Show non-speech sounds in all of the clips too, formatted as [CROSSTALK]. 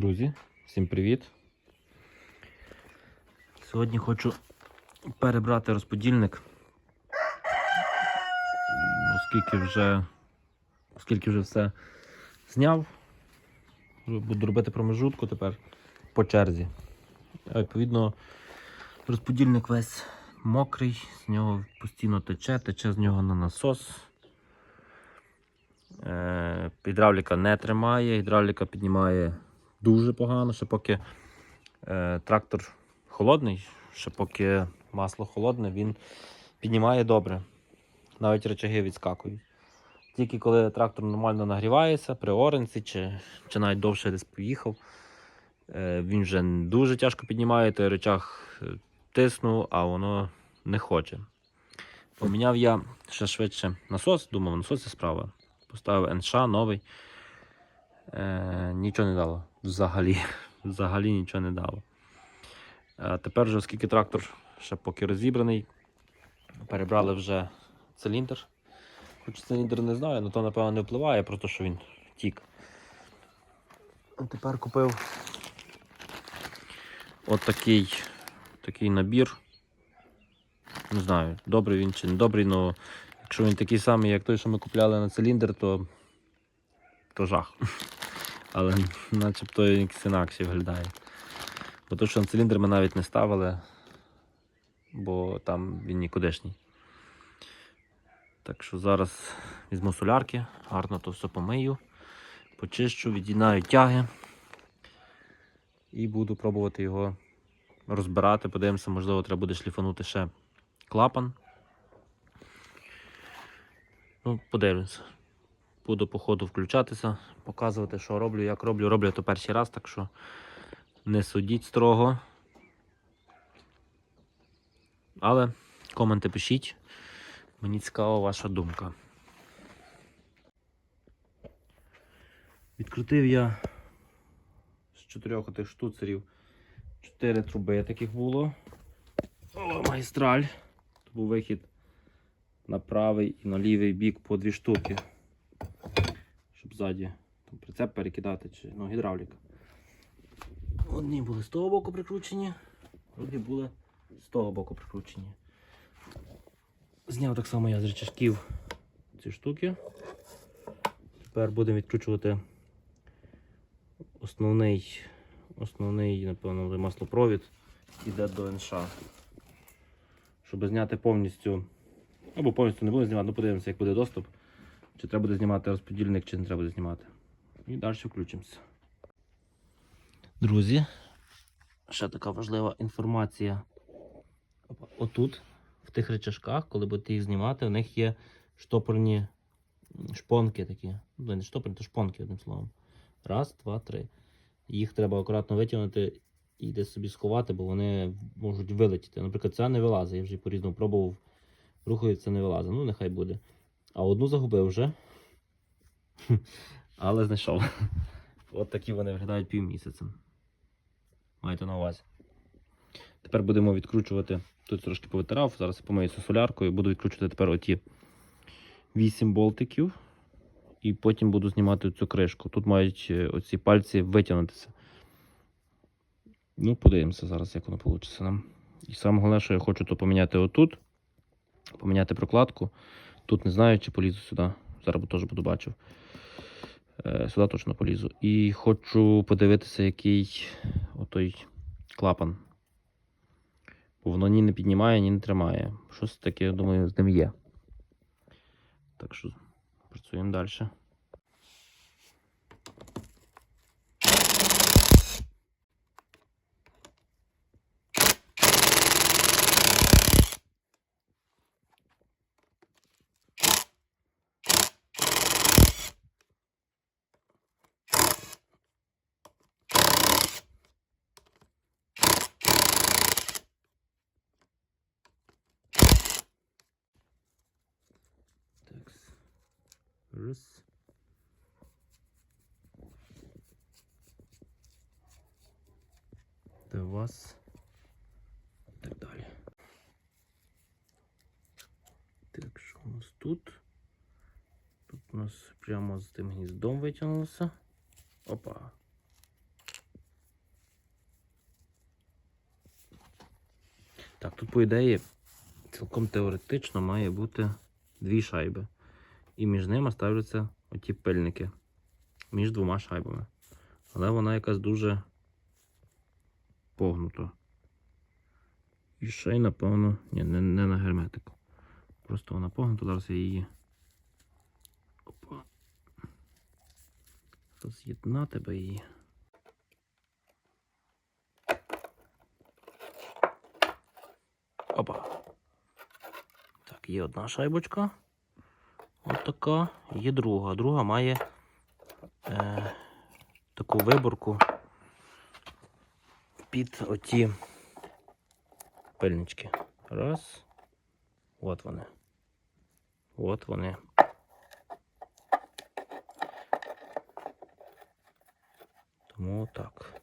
Друзі, всім привіт! Сьогодні хочу перебрати розподільник, оскільки вже, оскільки вже все зняв, буду робити промежутку тепер по черзі. Відповідно, розподільник весь мокрий, з нього постійно тече, тече з нього на насос. Е, Гідравліка не тримає, гідравліка піднімає дуже погано, ще поки е, трактор холодний, ще поки масло холодне, він піднімає добре. Навіть речаги відскакують. Тільки коли трактор нормально нагрівається, при оренці чи, чи навіть довше десь поїхав, е, він вже дуже тяжко піднімає, той речах е, тиснув, а воно не хоче. Поміняв я ще швидше насос, думав, насос це справа. Поставив НШ новий. Е, нічого не дало. Взагалі. [LAUGHS] Взагалі нічого не дало. Е, тепер вже, оскільки трактор ще поки розібраний, перебрали вже циліндр. Хоч циліндр не знаю, але то напевно не впливає, просто що він тік. Тепер купив от такий, такий набір. Не знаю, добрий він чи не добрий, але якщо він такий самий, як той, що ми купляли на циліндр, то, то жах. [LAUGHS] Але [LAUGHS] начебто якийсь інакше виглядає. Бо то, що на циліндр ми навіть не ставили, бо там він нікудишній. Так що зараз візьму солярки, гарно то все помию, почищу, від'єднаю тяги і буду пробувати його розбирати. Подивимося, можливо, треба буде шліфанути ще клапан. Ну, подивимося. Буду по ходу включатися, показувати, що роблю, як роблю. Роблю то перший раз, так що не судіть строго. Але коменти пишіть. Мені цікава ваша думка. Відкрутив я з чотирьох тих штуцерів чотири труби таких було. О, магістраль. Тут був вихід на правий і на лівий бік по дві штуки. Ззаді там, прицеп перекидати чи ну, гідравліка. Одні були з того боку прикручені, другі були з того боку прикручені. Зняв так само я з речашків ці штуки. Тепер будемо відкручувати основний, основний, напевно, маслопровід іде до НШ. Щоб зняти повністю, або повністю не будемо знімати, ну подивимося, як буде доступ. Чи треба буде знімати розподільник, чи не треба буде знімати. І далі включимося. Друзі, ще така важлива інформація. Отут, в тих речашках, коли будете їх знімати, у них є штопорні шпонки такі. Ну, не штопорні, то шпонки, одним словом. Раз, два, три. Їх треба акуратно витягнути і десь собі сховати, бо вони можуть вилетіти. Наприклад, ця не вилазить, я вже по-різному пробував. Рухається, не вилазить. Ну, нехай буде. А одну загубив вже. [LAUGHS] Але знайшов. От такі вони виглядають півмісяця. Маєте на увазі. Тепер будемо відкручувати. Тут трошки повитирав, зараз я помию цю соляркою. Буду відкручувати тепер оті 8 болтиків. І потім буду знімати цю кришку. Тут мають е, оці пальці витягнутися. Ну, подивимося зараз, як воно вийде нам. І саме головне, що я хочу, то поміняти отут, поміняти прокладку. Тут не знаю, чи полізу сюди. Зараз теж буду бачив. Е, Сюди точно полізу. І хочу подивитися, який отой клапан. Бо воно ні не піднімає, ні не тримає. Щось таке, я думаю, з ним є. Так що працюємо далі. Ось тут. Тут у нас прямо з тим гніздом витягнулося. Опа. Так, тут, по ідеї, цілком теоретично має бути дві шайби. І між ними ставляться оті пильники між двома шайбами. Але вона якась дуже погнута. І ще й, напевно, ні, не, не на герметику. Просто вона погнута, зараз я її. Опа. Роз'єднати би її. Опа. Так, є одна шайбочка. От така. Є друга. Друга має е, таку виборку під оті пильнички. Раз. От вони. От вони. Тому так.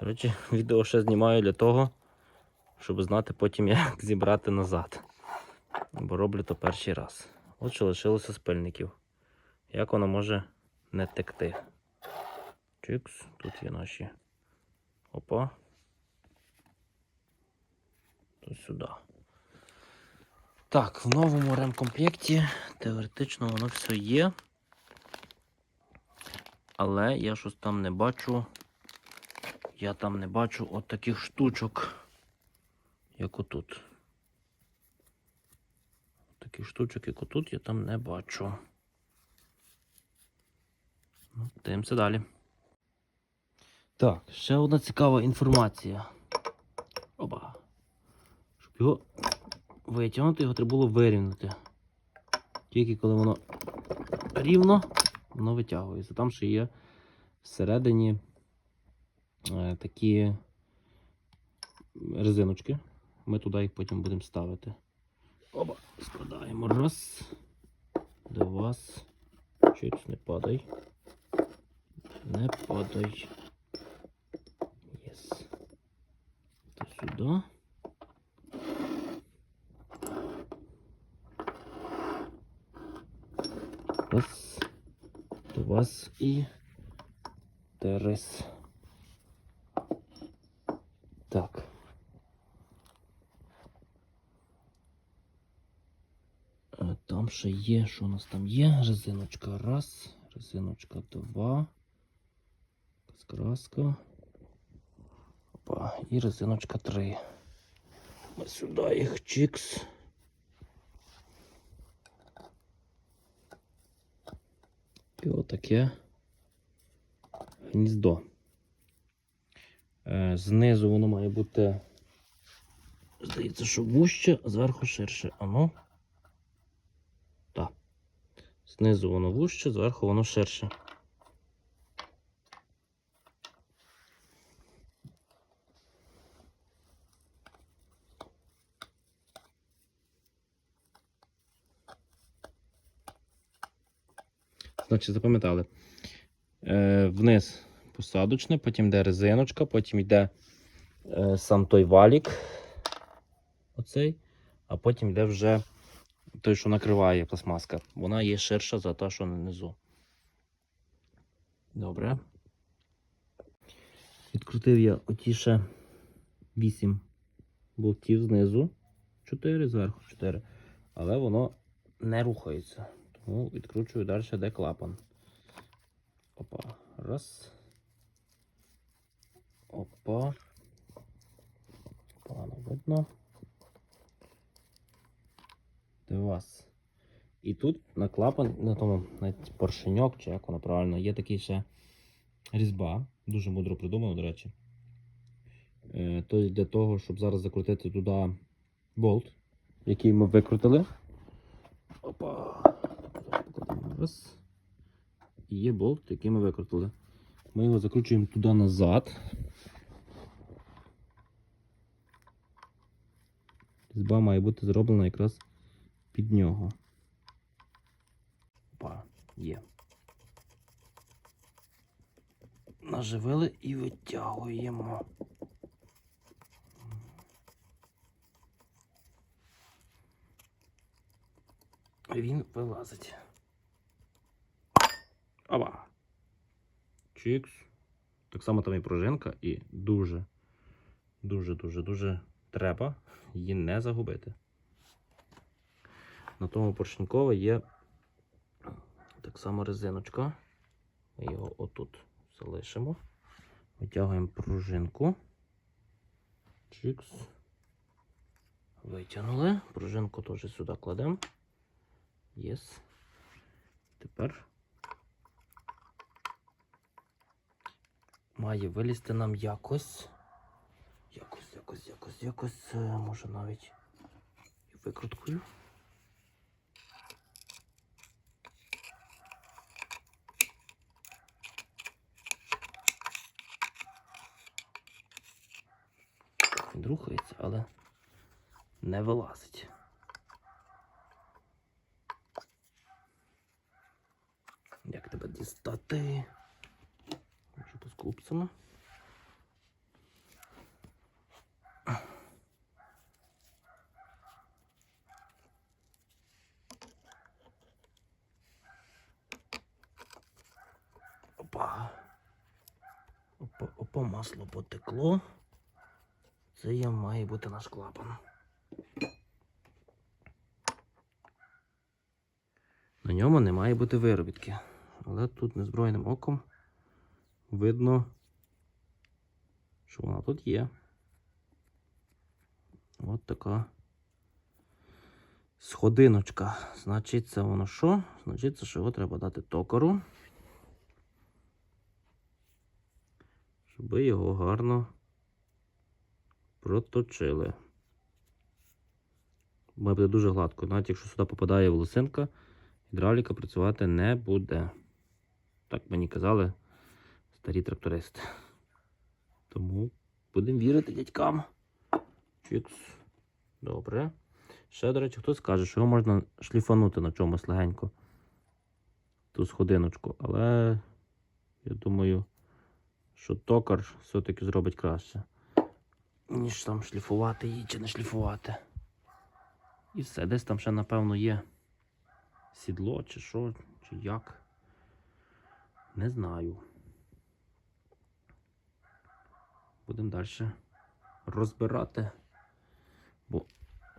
До речі, [LAUGHS] відео ще знімаю для того, щоб знати потім, [LAUGHS] як зібрати назад. Бо роблю то перший раз. От що лишилося з пильників. Як воно може не текти? Чикс, тут є наші. Опа. То сюди. Так, в новому ремкомплекті теоретично воно все є. Але я щось там не бачу. Я там не бачу от таких штучок, як отут. Таких штучок, як отут, я там не бачу. Ну, Дивимося далі. Так, ще одна цікава інформація. Оба. Щоб його витягнути, його треба було вирівняти. Тільки коли воно рівно, воно витягується. Там ще є всередині е, такі резиночки. Ми туди їх потім будемо ставити. Оба, складаємо. Раз, два, чуть не падай. Не падай. Єс. То сюди. Раз, два і трис. Так. Е, Там ще є, що у нас там є? Резиночка раз, резиночка два. Краска. Опа, і резиночка три. Ми сюди їх чікс. І отаке гніздо. Е, Знизу воно має бути, здається, що вужче, а зверху ширше. А ну. Так. Знизу воно вужче, зверху воно ширше. Значить, запам'ятали. Е, вниз посадочне, потім йде резиночка, потім йде е, сам той валік. Оцей, а потім йде вже той, що накриває пластмаска. Вона є ширша за те, що внизу. Добре. Відкрутив я оті ще 8 болтів знизу. 4 зверху 4. Але воно не рухається. Тому відкручую далі, де клапан. Опа. Раз. Опа. Погано видно. Два. І тут на клапан, на тому навіть поршеньок, чи як воно правильно, є такий ще різьба. Дуже мудро придумано, до речі. Е, то для того, щоб зараз закрутити туди болт, який ми викрутили. Опа. Раз. І є болт, який ми викрутили. Ми його закручуємо туди назад. Різьба має бути зроблена якраз під нього. Опа, є. Наживили і витягуємо. Він вилазить. Опа. Чікс. Так само там і пружинка, і дуже, дуже, дуже, дуже треба її не загубити. На тому поршенькове є так само резиночка. Ми його отут залишимо. Витягуємо пружинку. Чикс. Витягнули. Пружинку теж сюди кладемо. Єс. Тепер має вилізти нам якось. Якось, якось, якось, якось. е, Може навіть викруткою. Він рухається, але не вилазить. Як тебе дістати? Може поскупцями? Опа. Опа, опа, масло потекло. Це є, має бути наш клапан. На ньому не має бути виробітки. Але тут незброєним оком видно, що вона тут є. От така сходиночка. Значить, це воно що? Значить, це що його треба дати токару. Щоб його гарно проточили. Має бути дуже гладко. Навіть якщо сюди попадає волосинка, гідравліка працювати не буде. Так мені казали старі трактористи. Тому будемо вірити дядькам. Чікс. Добре. Ще, до речі, хтось каже, що його можна шліфанути на чомусь легенько. Ту сходиночку. Але я думаю, що токар все-таки зробить краще ніж там шліфувати її чи не шліфувати. І все, десь там ще, напевно, є сідло, чи що, чи як. Не знаю. Будемо далі розбирати. Бо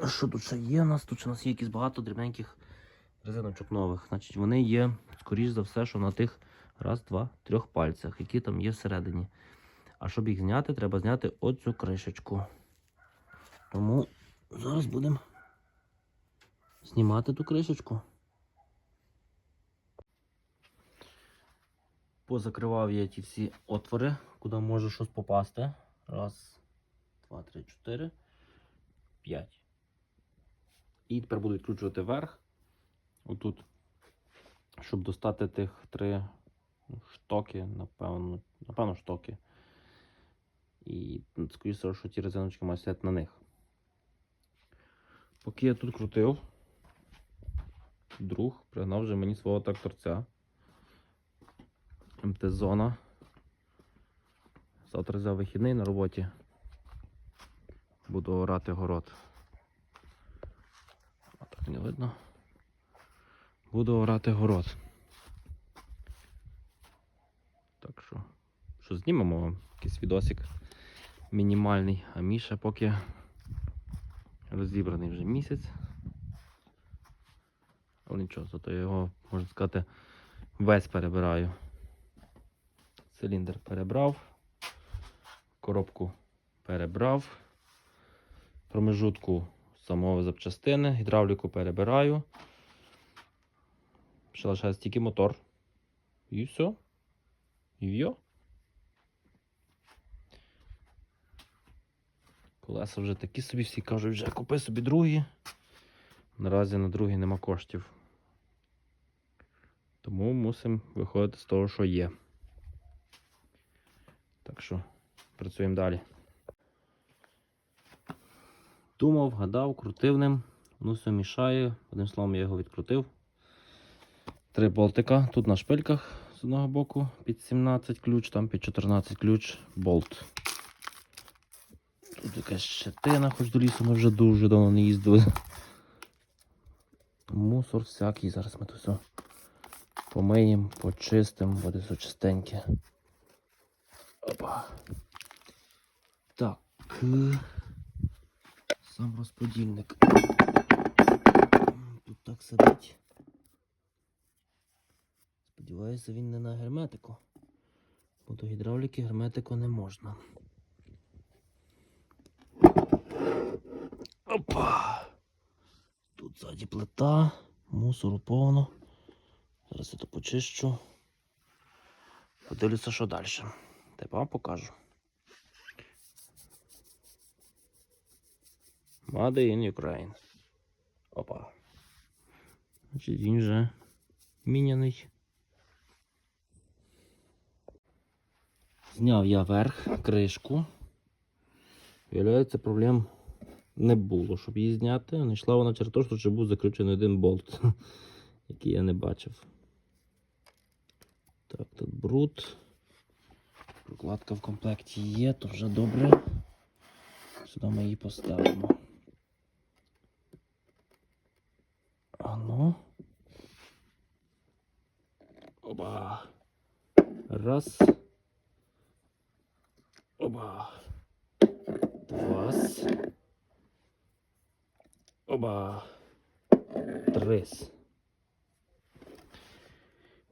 що тут ще є у нас? Тут ще у нас є якісь багато дрібненьких резиночок нових. Значить, вони є, скоріш за все, що на тих раз, два, трьох пальцях, які там є всередині. А щоб їх зняти, треба зняти оцю кришечку. Тому зараз будемо знімати ту кришечку. Позакривав я ті всі отвори, куди може щось попасти. Раз, два, три, чотири, п'ять. І тепер буду відкручувати вверх. Отут, щоб достати тих три штоки, напевно, напевно, штоки. І скоріше, що ті резиночки мають стояти на них. Поки я тут крутив, друг пригнав вже мені свого тракторця. МТ-зона. Завтра взяв вихідний на роботі. Буду орати город. Так не видно. Буду орати город. Так що, що знімемо вам якийсь відосик мінімальний, а Міша поки розібраний вже місяць. Але нічого, зато я його, можна сказати, весь перебираю. Циліндр перебрав, коробку перебрав, промежутку самого запчастини, гідравліку перебираю. Ще лишається тільки мотор. І все. І в'йо. Колеса вже такі собі всі кажуть, вже купи собі другі. Наразі на другі нема коштів. Тому мусимо виходити з того, що є. Так що працюємо далі. Думав, гадав, крутив ним. Ну все мішає. Одним словом, я його відкрутив. Три болтика. Тут на шпильках з одного боку під 17 ключ, там під 14 ключ болт. Тут якась щетина, хоч до лісу ми вже дуже давно не їздили. Мусор всякий. Зараз ми тут все помиємо, почистимо, буде все чистеньке. Опа. Так. е, Сам розподільник. Тут так сидить. Сподіваюся, він не на герметику. Бо до гідравліки герметику не можна. Опа! Тут ззаді плита, мусору повно. Зараз я то почищу. Подивлюся, що далі. Тепер вам покажу. Made in Ukraine. Опа. Значить, він вже міняний. Зняв я верх, кришку. Виявляється, проблем не було, щоб її зняти. Не йшла вона через те, що був закручений один болт, [LAUGHS] який я не бачив. Так, тут бруд. Прокладка в комплекті є, то вже добре. Сюди ми її поставимо. А ну. Оба. Раз. Оба. Два. Оба. Трис.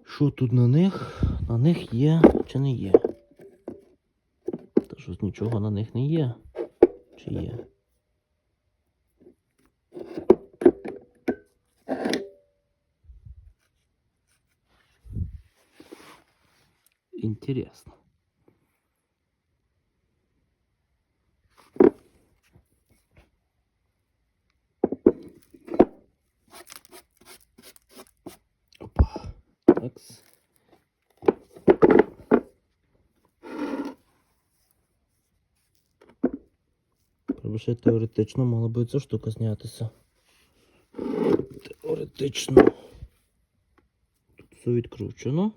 Що тут на них? На них є чи не є? Щось нічого на них не є. Чи є? Интересно. Опа. Такс. Ще теоретично мала би ця штука знятися. Теоретично. Тут все відкручено.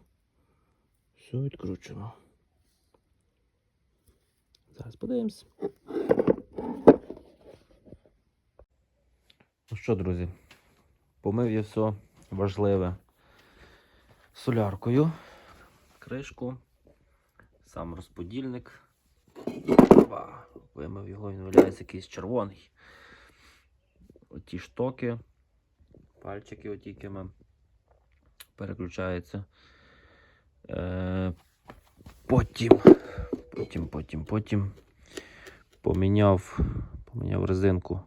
Все відкручено. Зараз подивимось. Ну що, друзі, помив я все важливе соляркою, кришку, сам розподільник. Вимив його, він виявляється якийсь червоний. Оті штоки, пальчики отікими переключаються. Е, потім, потім, потім, потім поміняв, поміняв резинку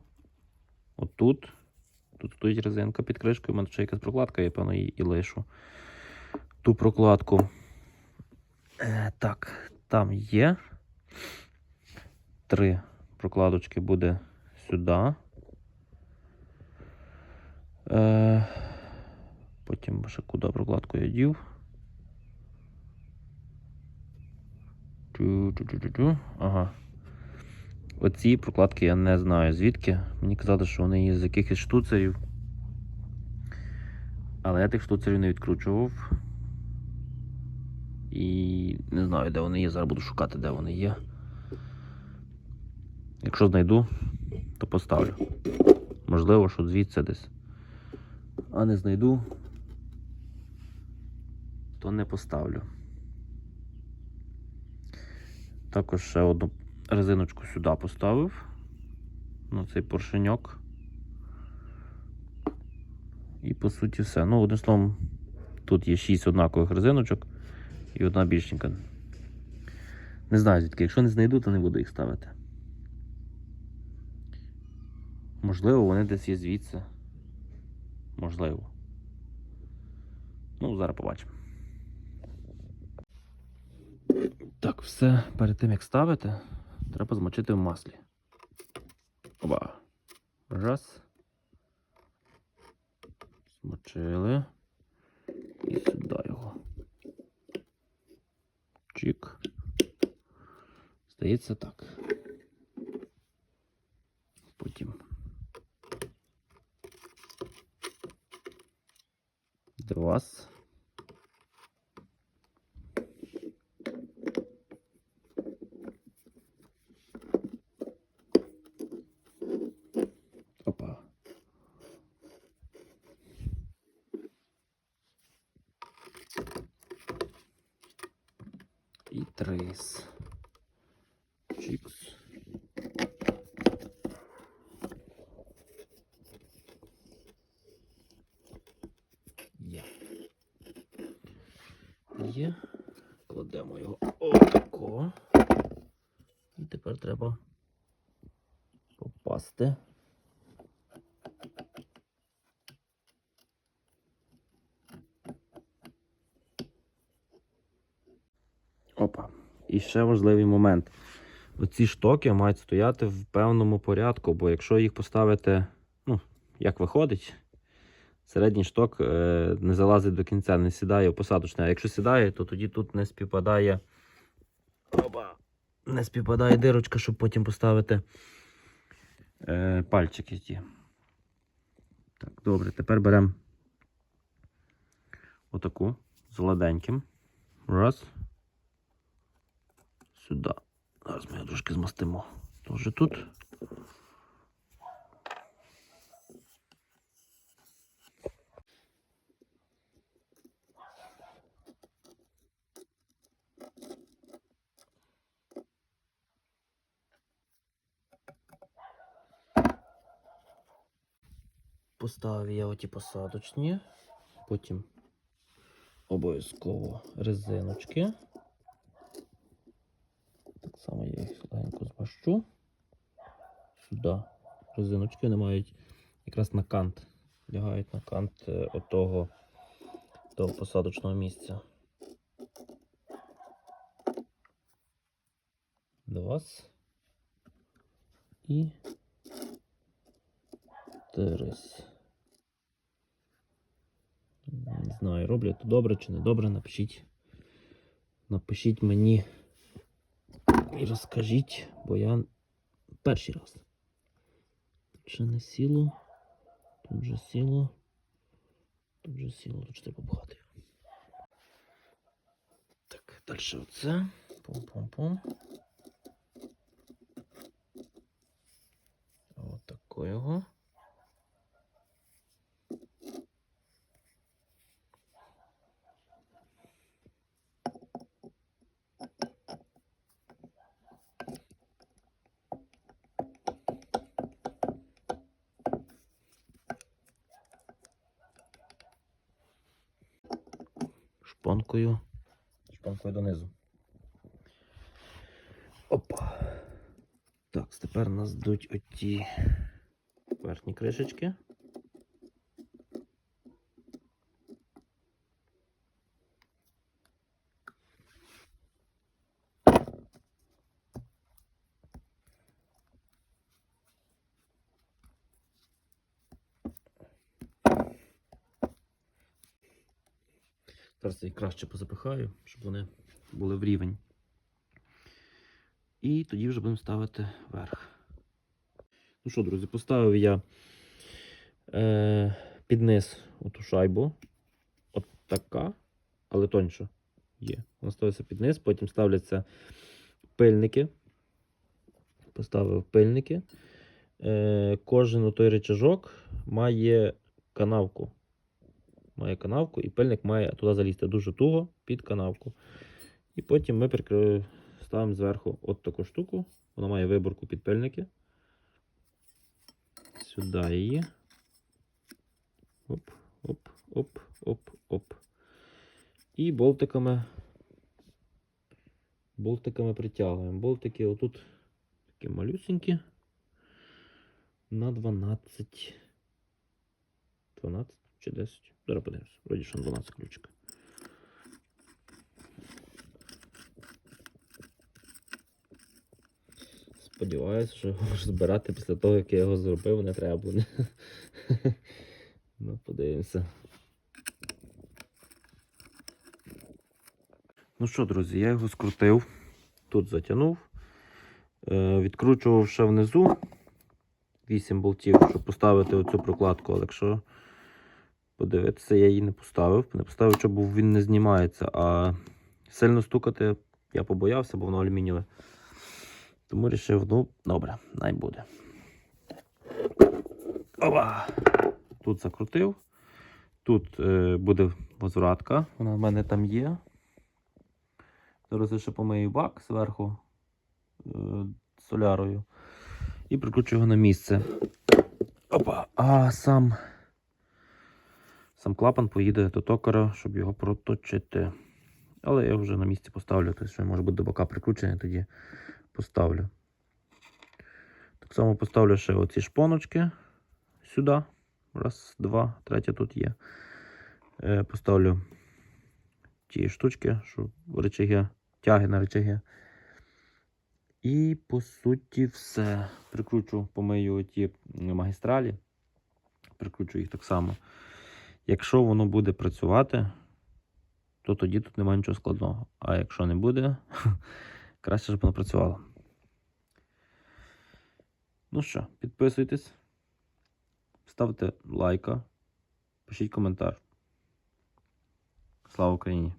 отут. Тут стоїть резинка під кришкою, у мене ще якась прокладка, я певно її і лишу. Ту прокладку. Е, так, там є. Три прокладочки буде сюди. Е, потім ще куди прокладку я дів. Ага. Оці прокладки я не знаю звідки. Мені казали, що вони є з якихось штуцерів. Але я тих штуцерів не відкручував. І не знаю, де вони є. Зараз буду шукати, де вони є. Якщо знайду, то поставлю. Можливо, що звідси десь. А не знайду, то не поставлю. Також ще одну резиночку сюди поставив. На цей поршеньок. І по суті все. Ну, одним словом, тут є 6 однакових резиночок і одна більшенька. Не знаю звідки. Якщо не знайду, то не буду їх ставити. Можливо, вони десь є звідси. Можливо. Ну, зараз побачимо. Так, все перед тим як ставити, треба змочити в маслі. Оба. Раз. Змочили. І сюди його. Чик. Здається так. Потім. Два. Опа. І трис. Чікс. Тепер треба попасти. Опа. І ще важливий момент. Оці штоки мають стояти в певному порядку, бо якщо їх поставити, ну, як виходить, середній шток е, не залазить до кінця, не сідає в посадочне. А якщо сідає, то тоді тут не співпадає. Не співпадає дирочка, щоб потім поставити е, пальчики ті. Так, добре, тепер беремо отаку з гладеньким. Раз. Сюди. Зараз ми його трошки змастимо. Тоже тут. Поставив я оті посадочні, потім обов'язково резиночки. Так само я їх легенько змащу. Сюди. Резиночки вони мають якраз на кант. Лягають на кант е, отого того посадочного місця. Два. І Терес. Не знаю, роблю це добре чи не добре, напишіть. Напишіть мені і розкажіть, бо я перший раз. Ще не сіло. Тут вже сіло. Тут вже сіло, тут треба пхати. Так, далі оце. Пум-пум-пум. Отакого. Шпонкою. Шпонкою донизу. Опа. Так, тепер нас дуть оті верхні кришечки. Зараз їх краще позапихаю, щоб вони були в рівень. І тоді вже будемо ставити верх. Ну що, друзі, поставив я е, під низ оту шайбу. От така, але тоньша є. Вона ставиться під низ, потім ставляться пильники. Поставив пильники. Е, кожен той речажок має канавку. Має канавку, і пильник має туди залізти дуже туго під канавку. І потім ми прикри... ставимо зверху от таку штуку. Вона має виборку під пильники. Сюди її. Оп, оп, оп, оп, оп. І болтиками. Болтиками притягуємо. Болтики отут такі малюсенькі. На 12. 12 чи 10. Зараз подивимось. Вроді що на 12 ключик. Сподіваюся, що його збирати після того, як я його зробив, не треба буде. Ну, подивимося. Ну що, друзі, я його скрутив, тут затягнув, е, відкручував ще внизу 8 болтів, щоб поставити оцю прокладку, але якщо подивитися, я її не поставив. Не поставив, щоб він не знімається, а сильно стукати я побоявся, бо воно алюмінієве. Тому вирішив, ну, добре, най буде. Опа! Тут закрутив. Тут е, буде возвратка, вона в мене там є. Зараз я ще помию бак зверху е, солярою і прикручу його на місце. Опа! А сам, сам клапан поїде до токара, щоб його проточити. Але я вже на місці поставлю, тобто, що може бути до бока прикручений, тоді поставлю. Так само поставлю ще оці шпоночки сюди. Раз, два, третя тут є. Е, Поставлю ті штучки, що речаги, тяги на речаги. І по суті все. Прикручу, помию ті магістралі. Прикручу їх так само. Якщо воно буде працювати, то тоді тут немає нічого складного. А якщо не буде, [LAUGHS] краще, щоб воно працювало. Ну що, підписуйтесь, ставте лайка, пишіть коментар. Слава Україні!